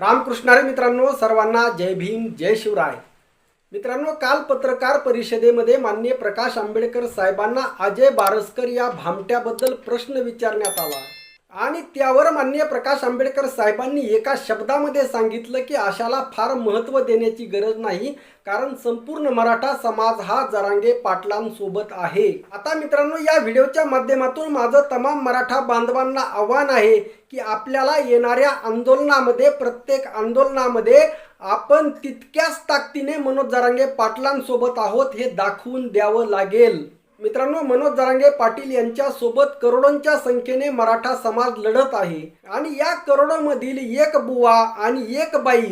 रामकृष्णारे मित्रांनो सर्वांना जय भीम जय शिवराय. मित्रांनो काल पत्रकार परिषदेमध्ये माननीय प्रकाश आंबेडकर साहेबांना अजय बारसकर या भामट्याबद्दल प्रश्न विचारण्यात आला. आणि त्यावर माननीय प्रकाश आंबेडकर साहेबांनी एका शब्दामध्ये सांगितलं की अशाला फार महत्त्व देण्याची गरज नाही कारण संपूर्ण मराठा समाज हा जरांगे पाटलांसोबत आहे. आता मित्रांनो या व्हिडिओच्या माध्यमातून माझं तमाम मराठा बांधवांना आव्हान आहे की आपल्याला येणाऱ्या आंदोलनामध्ये प्रत्येक आंदोलनामध्ये आपण तितक्याच ताकदीने मनोज जरांगे पाटलांसोबत आहोत हे दाखवून द्यावं लागेल. मित्रांनो मनोज जरांगे पाटील यांच्या सोबत करोडोंच्या संख्येने मराठा समाज लढत आहे. आणि या करोडोमधील एक बुवा आणि एक बाई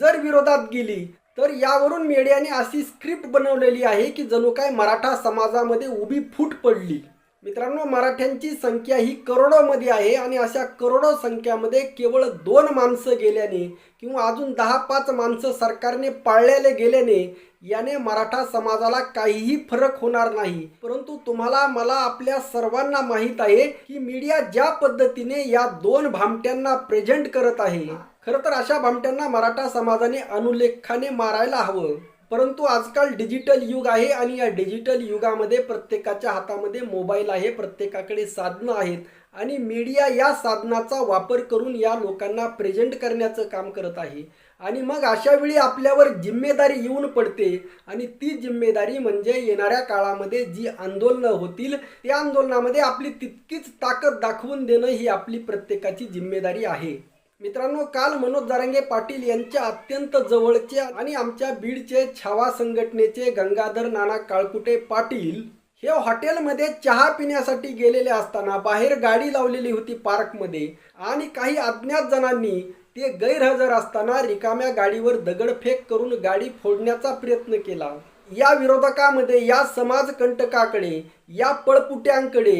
जर विरोधात गेली तर यावरून मीडियाने अशी स्क्रिप्ट बनवलेली आहे की जणू काय मराठा समाजामध्ये उभी फूट पडली. मित्रांनो मराठ्यांची संख्या ही करोडोमध्ये आहे आणि अशा करोडो संख्यामध्ये केवळ दोन माणसं गेल्याने किंवा अजून दहा पाच माणसं सरकारने पाळलेले गेल्याने याने मराठा समाजाला काहीही फरक होणार नाही. परंतु तुम्हाला मला आपल्या सर्वांना माहीत आहे की मीडिया ज्या पद्धतीने या दोन भामट्यांना प्रेझेंट करत आहे खरं तर अशा भामट्यांना मराठा समाजाने अनुलेखाने मारायला हवं. परंतु आजकाल डिजिटल युग आहे आणि या डिजिटल युगामध्ये प्रत्येकाच्या हातामध्ये मोबाईल आहे प्रत्येकाकडे साधनं आहेत. आणि मीडिया या साधनाचा वापर करून या लोकांना प्रेझेंट करण्याचं काम करत आहे. आणि मग अशा वेळी आपल्यावर जिम्मेदारी येऊन पडते. आणि ती जिम्मेदारी म्हणजे येणाऱ्या काळामध्ये जी आंदोलनं होतील त्या आंदोलनामध्ये आपली तितकीच ताकद दाखवून देणं ही आपली प्रत्येकाची जिम्मेदारी आहे. मित्रांनो काल मनोज जारंगे पाटील यांच्या अत्यंत जवळचे आणि आमच्या बीडचे छावा संघटनेचे गंगाधर नाना काळकुटे पाटील हे हॉटेलमध्ये चहा पिण्यासाठी गेलेले असताना बाहेर गाडी लावलेली होती पार्कमध्ये आणि काही अज्ञात जणांनी ते गैरहजर असताना रिकाम्या गाडीवर दगडफेक करून गाडी फोडण्याचा प्रयत्न केला. या विरोधकामध्ये या समाजकंटकाकडे या पळपुट्यांकडे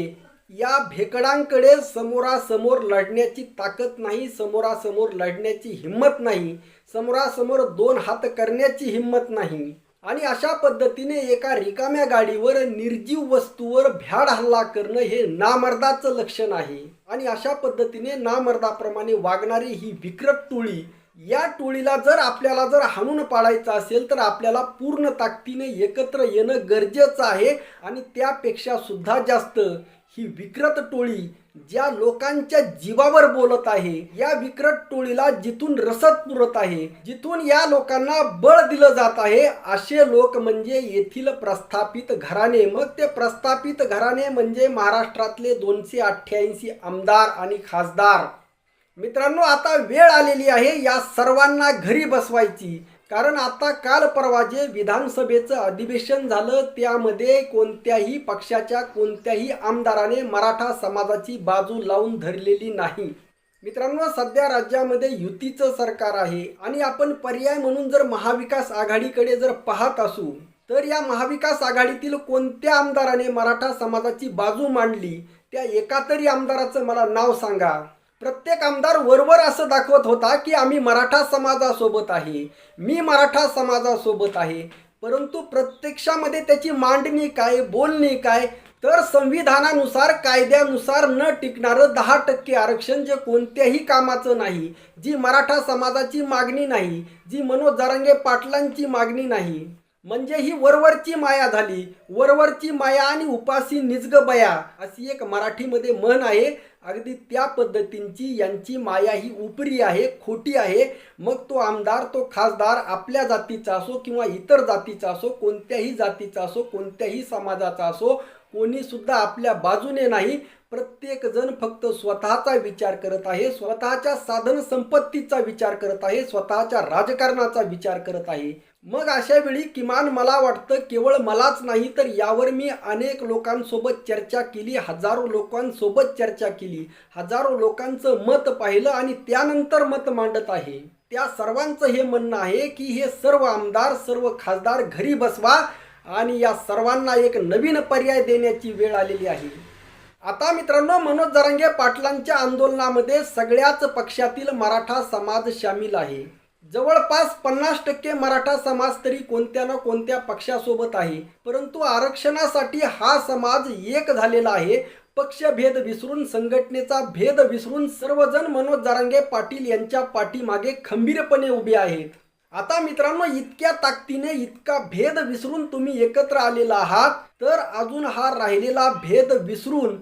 या भेकडांकडे समोरासमोर लढण्याची ताकद नाही समोरासमोर लढण्याची हिंमत नाही समोरासमोर दोन हात करण्याची हिंमत नाही. आणि अशा पद्धतीने एका रिकाम्या गाडीवर निर्जीव वस्तूवर भ्याड हल्ला करणं हे नामर्दाचं लक्षण आहे. आणि अशा पद्धतीने नामर्दाप्रमाणे वागणारी ही विकृत टोळी या टोळीला जर आपल्याला जर हाणून पाडायचं असेल तर आपल्याला पूर्ण ताकदीने एकत्र येणं गरजेचं आहे. आणि त्यापेक्षा सुद्धा जास्त ही विकृत टोळी ज्या लोकांच्या जीवावर बोलत आहे या विकृत टोळीला जिथून रसद पुरत आहे जिथून या लोकांना बळ दिलं जात आहे असे लोक म्हणजे येथील प्रस्थापित घराणे. मग ते प्रस्थापित घराणे म्हणजे महाराष्ट्रातले दोनशे अठ्ठ्याऐंशी आमदार आणि खासदार. मित्रांनो आता वेळ आलेली आहे या सर्वांना घरी बसवायची. कारण आता काल परवा जे विधानसभेचं अधिवेशन झालं त्यामध्ये कोणत्याही पक्षाच्या कोणत्याही आमदाराने मराठा समाजाची बाजू लावून धरलेली नाही. मित्रांनो सध्या राज्यामध्ये युतीचं सरकार आहे आणि आपण पर्याय म्हणून जर महाविकास आघाडीकडे जर पाहत असू तर या महाविकास आघाडीतील कोणत्या आमदाराने मराठा समाजाची बाजू मांडली त्या एका तरी आमदाराचं मला नाव सांगा. प्रत्येक आमदार वरवर असं दाखवत होता की आम्ही मराठा समाजासोबत आहे. मी मराठा समाजासोबत आहे. परंतु प्रत्यक्षामध्ये त्याची मांडणी काय बोलणी काय तर संविधानानुसार कायद्यानुसार न टिकणारं दहा टक्के आरक्षण जे कोणत्याही कामाचं नाही जी मराठा समाजाची मागणी नाही जी मनोज जारंगे पाटलांची मागणी नाही. म्हणजे ही वरवरची माया झाली. वरवरची माया आणि उपासी निजग बया. अशी एक मराठीमध्ये म्हण आहे. अगदी त्या पद्धतींची यांची माया ही उपरी आहे खोटी आहे. मग तो आमदार तो खासदार आपल्या जातीचा असो किंवा इतर जातीचा असो कोणत्याही जातीचा असो कोणत्याही समाजाचा असो कोणीसुद्धा आपल्या बाजूने नाही. प्रत्येकजण फक्त स्वतःचा विचार करत आहे. स्वतःच्या साधन संपत्तीचा विचार करत आहे. स्वतःच्या राजकारणाचा विचार करत आहे. मग अशा वेळी किमान मला वाटतं केवळ मलाच नाही तर यावर मी अनेक लोकांसोबत चर्चा केली. हजारो लोकांसोबत चर्चा केली. हजारो लोकांचं मत पाहिलं आणि त्यानंतर मत मांडत आहे. त्या सर्वांचं हे म्हणणं आहे की हे सर्व आमदार सर्व खासदार घरी बसवा. आणि या सर्वांना एक नवीन पर्याय देण्याची वेळ आलेली आहे. आता मित्रांनो मनोज जरांगे पाटलांच्या आंदोलनामध्ये सगळ्याच पक्षातील मराठा समाज सामील आहे. जवळपास पन्नास टक्के मराठा समाज तरी कोणत्या ना कोणत्या पक्षासोबत आहे. परंतु आरक्षणासाठी हा समाज एक झालेला आहे. पक्षभेद विसरून संघटनेचा भेद विसरून सर्वजण मनोज जरांगे पाटील यांच्या पाठीमागे खंबीरपणे उभे आहेत. आता मित्रांनो इतक्या ताकदीने इतका भेद विसरून तुम्ही एकत्र आलेला आहात तर अजून हा राहिलेला भेद विसरून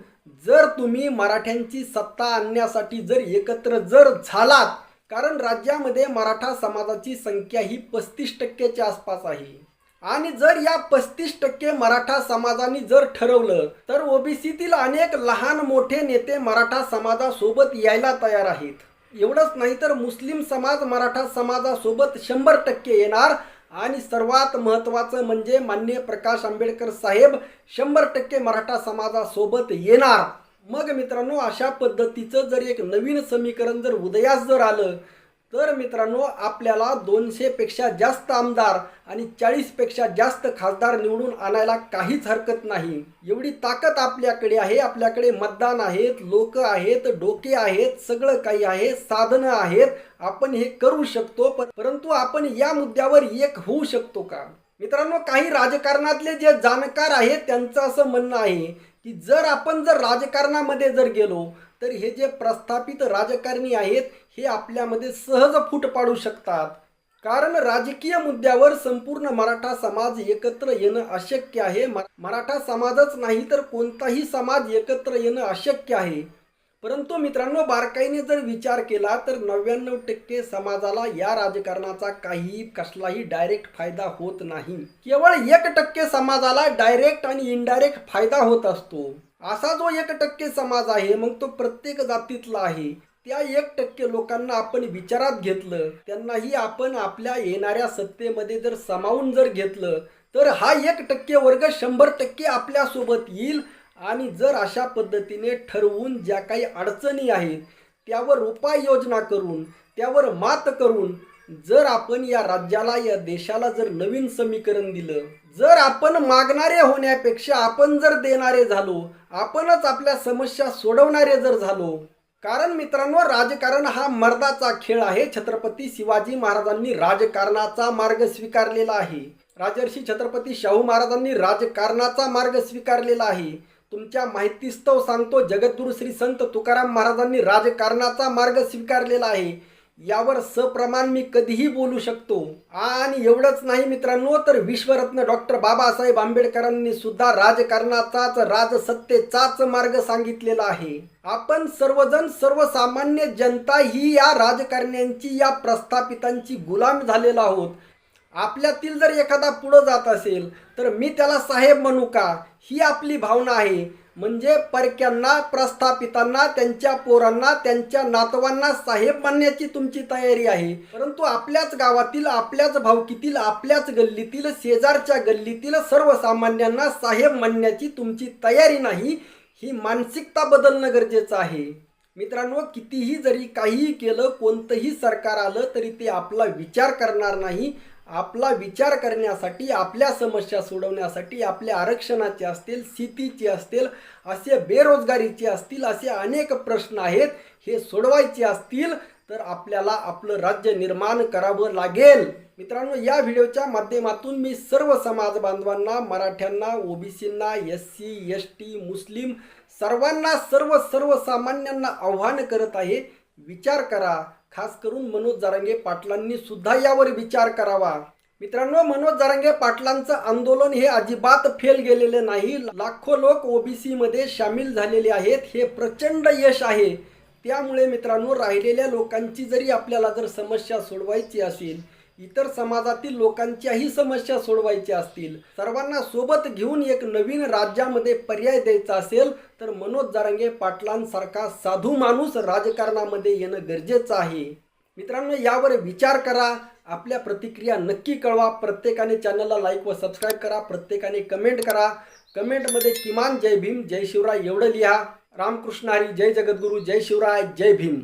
जर तुम्ही मराठ्यांची सत्ता आणण्यासाठी जर एकत्र जर झालात कारण राज्यामध्ये मराठा समाजाची संख्या ही पस्तीस टक्क्याच्या आसपास आहे. आणि जर या पस्तीस टक्के मराठा समाजाने जर ठरवलं तर ओबीसीतील अनेक लहान मोठे नेते मराठा समाजासोबत यायला तयार आहेत. एवढंच नाही तर मुस्लिम समाज मराठा समाजासोबत शंभर टक्के येणार. आणि सर्वात महत्त्वाचं म्हणजे मान्य प्रकाश आंबेडकर साहेब शंभर टक्के मराठा समाजासोबत येणार. मग मित्रांनो अशा पद्धतीचं जर एक नवीन समीकरण जर उदयास जर आलं तर मित्रांनो आपल्याला दोनशेपेक्षा जास्त आमदार आणि चाळीसपेक्षा जास्त खासदार निवडून आणायला काहीच हरकत नाही. एवढी ताकद आपल्याकडे आहे आपल्याकडे मतदान आहेत लोक आहेत डोके आहेत सगळं काही आहे साधनं आहेत. आपण हे करू शकतो परंतु आपण या मुद्द्यावर एक होऊ शकतो का? मित्रांनो काही राजकारणातले जे जाणकार आहेत त्यांचं असं म्हणणं आहे की जर आपण जर राजकारणामध्ये जर गेलो तर हे जे प्रस्थापित राजकारणी आहेत हे आपल्यामध्ये सहज फूट पाडू शकतात. कारण राजकीय मुद्द्यावर संपूर्ण मराठा समाज एकत्र येणं अशक्य आहे. मराठा समाजच नाही तर कोणताही समाज एकत्र येणं अशक्य आहे. परंतु मित्रांनो बारकाईने जर विचार केला तर नव्याण्णव टक्के समाजाला या राजकारणाचा काही कसलाही डायरेक्ट फायदा होत नाही. केवळ एक टक्के समाजाला डायरेक्ट आणि इनडायरेक्ट फायदा होत असतो. असा जो एक टक्के समाज आहे मग तो प्रत्येक जातीतला आहे. त्या एक टक्के लोकांना आपण विचारात घेतलं त्यांनाही आपण आपल्या येणाऱ्या सत्तेमध्ये जर सामावून जर घेतलं तर हा एक टक्के वर्ग शंभर टक्के आपल्यासोबत येईल. आणि जर अशा पद्धतीने ठरवून ज्या काही अडचणी आहेत त्यावर उपाययोजना करून त्यावर मात करून जर आपण या राज्याला या देशाला जर नवीन समीकरण दिलं जर आपण मागणारे होण्यापेक्षा आपण जर देणारे झालो आपणच आपल्या समस्या सोडवणारे जर झालो कारण मित्रांनो राजकारण हा मर्दाचा खेळ आहे. छत्रपती शिवाजी महाराजांनी राजकारणाचा मार्ग स्वीकारलेला आहे. राजर्षी छत्रपती शाहू महाराजांनी राजकारणाचा मार्ग स्वीकारलेला आहे. तुमच्या माहितीस्तव सांगतो जगद्गुरु श्री संत तुकाराम महाराजांनी राजकारणाचा मार्ग स्वीकारलेला आहे. यावर सप्रमाण मी कधीही बोलू शकतो. आणि एवढंच नाही मित्रांनो तर विश्वरत्न डॉक्टर बाबासाहेब आंबेडकरांनी सुद्धा राजकारणाचाच राजसत्तेचाच मार्ग सांगितलेला आहे. आपण सर्वजण सर्वसामान्य जनता ही या राजकारण्यांची या प्रस्थापितांची गुलाम झालेलो आहोत. आपल्यातील जर एखादा पुढं जात असेल तर मी त्याला साहेब म्हणू का? ही आपली भावना आहे. म्हणजे परक्यांना प्रस्थापितांना त्यांच्या पोरांना त्यांच्या नातवांना साहेब म्हणण्याची तुमची तयारी आहे. परंतु आपल्याच गावातील आपल्याच भावकीतील आपल्याच गल्लीतील शेजारच्या गल्लीतील सर्वसामान्यांना साहेब म्हणण्याची तुमची तयारी नाही ही मानसिकता बदलणं गरजेचं आहे. मित्रांनो कितीही जरी काहीही केलं कोणतंही सरकार आलं तरी ते आपला विचार करणार नाही. आपला विचार करण्यासाठी आपल्या समस्या सोडवण्यासाठी आपल्या आरक्षणाचे असतील स्थितीचे असतील असे बेरोजगारीचे असतील असे अनेक प्रश्न आहेत. हे सोडवायचे असतील तर आपल्याला आपलं राज्य निर्माण करावं लागेल. मित्रांनो या व्हिडिओच्या माध्यमातून मी सर्व समाज बांधवांना मराठ्यांना ओबीसींना एस सी एस टी मुस्लिम सर्वांना सर्व सर्वसामान्यांना आव्हान करत आहे. विचार करा खास करून मनोज जारांगे पाटलांनी सुद्धा यावर विचार करावा. मित्रांनो मनोज जारांगे पाटलांचं आंदोलन हे अजिबात फेल गेलेलं नाही. लाखो लोक ओबीसी मध्ये सामील झालेले आहेत. हे प्रचंड यश आहे. त्यामुळे मित्रांनो राहिलेल्या लोकांची जरी आपल्याला जर समस्या सोडवायची असेल इतर समाजातील लोकांच्याही समस्या सोडवायच्या असतील. सर्वांना सोबत घेऊन एक नवीन राज्यामध्ये पर्याय द्यायचा असेल तर मनोज जारंगे पाटलांसारखा साधू माणूस राजकारणामध्ये येणं गरजेचं आहे. मित्रांनो यावर विचार करा. आपल्या प्रतिक्रिया नक्की कळवा. प्रत्येकाने चॅनलला लाईक व सबस्क्राईब करा. प्रत्येकाने कमेंट करा. कमेंटमध्ये किमान जय भीम जय शिवराय एवढं लिहा. रामकृष्ण हरी जय जगद्गुरू जय शिवराय जय भीम.